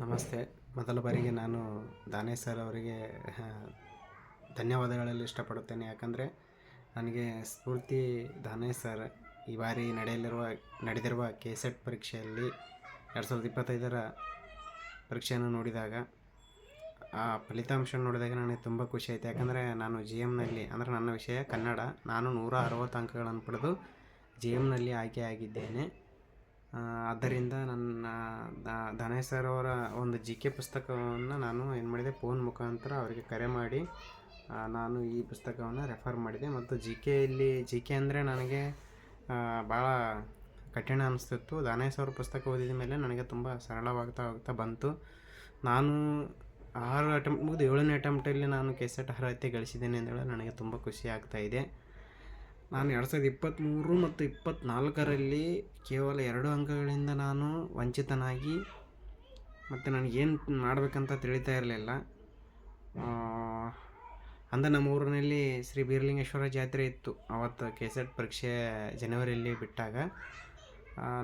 ನಮಸ್ತೆ. ಮೊದಲ ಬಾರಿಗೆ ನಾನು ದಾನೇಶ್ ಸರ್ ಅವರಿಗೆ ಧನ್ಯವಾದಗಳಲ್ಲಿ ಇಷ್ಟಪಡುತ್ತೇನೆ. ಯಾಕಂದರೆ ನನಗೆ ಸ್ಫೂರ್ತಿ ದಾನೇಶ್ ಸರ್ ಈ ಬಾರಿ ನಡೆಯಲಿರುವ, ನಡೆದಿರುವ ಕೆ ಸೆಟ್ ಪರೀಕ್ಷೆಯಲ್ಲಿ ಎರಡು ಸಾವಿರದ ಇಪ್ಪತ್ತೈದರ ಪರೀಕ್ಷೆಯನ್ನು ನೋಡಿದಾಗ, ಆ ಫಲಿತಾಂಶ ನೋಡಿದಾಗ ನನಗೆ ತುಂಬ ಖುಷಿ ಆಯಿತು. ಯಾಕಂದರೆ ನಾನು ಜಿ ಎಮ್ನಲ್ಲಿ ಅಂದರೆ ನನ್ನ ವಿಷಯ ಕನ್ನಡ, ನಾನು ನೂರ ಅರವತ್ತು ಅಂಕಗಳನ್ನು ಪಡೆದು ಜಿ ಎಮ್ನಲ್ಲಿ ಆಯ್ಕೆಯಾಗಿದ್ದೇನೆ ಆಗಿದ್ದೇನೆ. ಆದ್ದರಿಂದ ನನ್ನ ದಾನೇಶ್ ಸರ್ ಅವರ ಒಂದು ಜಿ ಕೆ ಪುಸ್ತಕವನ್ನು ನಾನು ಏನು ಮಾಡಿದೆ, ಫೋನ್ ಮುಖಾಂತರ ಅವರಿಗೆ ಕರೆ ಮಾಡಿ ನಾನು ಈ ಪುಸ್ತಕವನ್ನು ರೆಫರ್ ಮಾಡಿದೆ. ಮತ್ತು ಜಿ ಕೆಯಲ್ಲಿ ಜಿ ಕೆ ಅಂದರೆ ನನಗೆ ಭಾಳ ಕಠಿಣ ಅನಿಸ್ತಿತ್ತು. ದಾನೇಶ್ ಅವ್ರ ಪುಸ್ತಕ ಓದಿದ ಮೇಲೆ ನನಗೆ ತುಂಬ ಸರಳವಾಗ್ತಾ ಹೋಗ್ತಾ ಬಂತು. ನಾನು ಆರು ಅಟೆಂಪ್ಟ್ ಮುಗಿದು ಏಳನೇ ಅಟೆಂಪ್ಟಲ್ಲಿ ನಾನು ಕೆಸೆಟ್ ಅರ್ಹತೆ ಗಳಿಸಿದ್ದೇನೆ ಅಂತ ಹೇಳಿ ನನಗೆ ತುಂಬ ಖುಷಿ ಆಗ್ತಾ ಇದೆ. ನಾನು ಎರಡು ಸಾವಿರದ ಇಪ್ಪತ್ತ್ಮೂರು ಮತ್ತು ಇಪ್ಪತ್ತ್ನಾಲ್ಕರಲ್ಲಿ ಕೇವಲ ಎರಡು ಅಂಕಗಳಿಂದ ನಾನು ವಂಚಿತನಾಗಿ ಮತ್ತು ನನಗೇನು ಮಾಡಬೇಕಂತ ತಿಳಿತಾ ಇರಲಿಲ್ಲ. ಅಂದ ನಮ್ಮ ಊರಿನಲ್ಲಿ ಶ್ರೀ ಬೀರಲಿಂಗೇಶ್ವರ ಜಾತ್ರೆ ಇತ್ತು. ಅವತ್ತು ಕೆಸೆಟ್ ಪರೀಕ್ಷೆ ಜನವರಿಯಲ್ಲಿ ಬಿಟ್ಟಾಗ.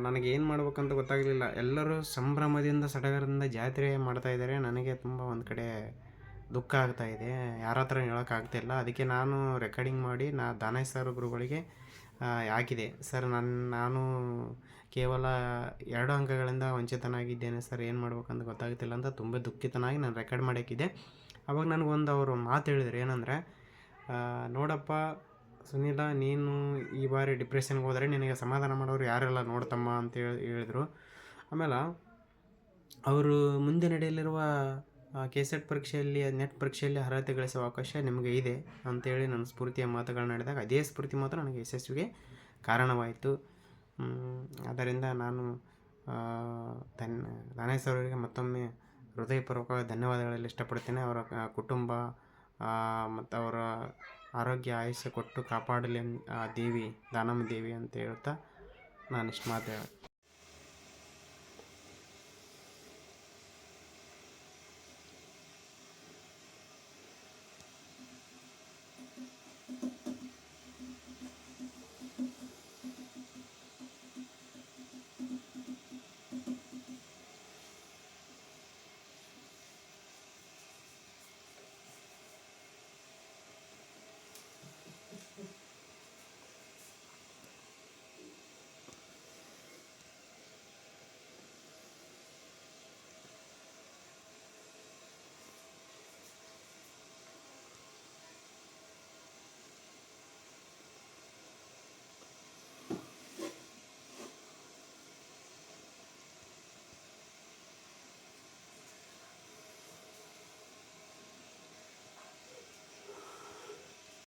ನನಗೆ ಏನು ಮಾಡ್ಬೇಕಂತ ಗೊತ್ತಾಗಲಿಲ್ಲ. ಎಲ್ಲರೂ ಸಂಭ್ರಮದಿಂದ ಸಡಗರದಿಂದ ಜಾತ್ರೆ ಮಾಡ್ತಾಯಿದ್ದಾರೆ ನನಗೆ ತುಂಬ ಒಂದು ಕಡೆ ದುಃಖ ಆಗ್ತಾಯಿದೆ ಯಾರ ಹತ್ರ ಹೇಳೋಕ್ಕಾಗ್ತಿಲ್ಲ. ಅದಕ್ಕೆ ನಾನು ರೆಕಾರ್ಡಿಂಗ್ ಮಾಡಿ ನಾ ದಾನೇಶ್ ಸರ್ ಗುರುಗಳಿಗೆ ಆ, ಹಾಕಿದೆ ಸರ್ ನನ್ನ ನಾನು ಕೇವಲ ಎರಡು ಅಂಕಗಳಿಂದ ವಂಚಿತನಾಗಿದ್ದೇನೆ ಸರ್. ಏನು ಮಾಡ್ಬೇಕಂತ ಗೊತ್ತಾಗ್ತಿಲ್ಲ ಅಂತ ತುಂಬ ದುಃಖಿತನಾಗಿ ನಾನು ರೆಕಾರ್ಡ್ ಮಾಡೋಕ್ಕಿದ್ದೆ ಅವಾಗ ನನಗೊಂದು ಅವರು ಮಾತು ಹೇಳಿದ್ರು. ಏನಂದರೆ ನೋಡಪ್ಪ ಸುನೀಲ ನೀನು ಈ ಬಾರಿ ಡಿಪ್ರೆಷನ್ಗೆ ಹೋದರೆ ನಿನಗೆ ಸಮಾಧಾನ ಮಾಡೋರು ಯಾರೆಲ್ಲ ನೋಡ್ತಮ್ಮ ಅಂತ ಹೇಳಿದರು. ಆಮೇಲೆ ಅವರು ಮುಂದೆ ನಡೆಯಲಿರುವ ಕೆ ಪರೀಕ್ಷೆಯಲ್ಲಿ, ನೆಟ್ ಪರೀಕ್ಷೆಯಲ್ಲಿ ಅರ್ಹತೆ ಗಳಿಸುವ ಅವಕಾಶ ನಿಮಗೆ ಇದೆ ಅಂತೇಳಿ ನನ್ನ ಸ್ಫೂರ್ತಿಯ ಮಾತುಗಳನ್ನ ನಡೆದಾಗ ಅದೇ ಸ್ಫೂರ್ತಿ ಮಾತ್ರ ನನಗೆ ಯಶಸ್ವಿಗೆ ಕಾರಣವಾಯಿತು. ಅದರಿಂದ ನಾನು ಧನ್ ಸರ್ ಅವರಿಗೆ ಮತ್ತೊಮ್ಮೆ ಹೃದಯಪೂರ್ವಕ ಧನ್ಯವಾದಗಳಲ್ಲಿ ಇಷ್ಟಪಡ್ತೇನೆ. ಅವರ ಕುಟುಂಬ ಮತ್ತು ಅವರ ಆರೋಗ್ಯ, ಆಯುಷ್ಯ ಕೊಟ್ಟು ಕಾಪಾಡಲಿ ದೇವಿ, ದಾನಮ್ಮ ದೇವಿ ಅಂತ ಹೇಳ್ತಾ ನಾನು ಇಷ್ಟು ಮಾತು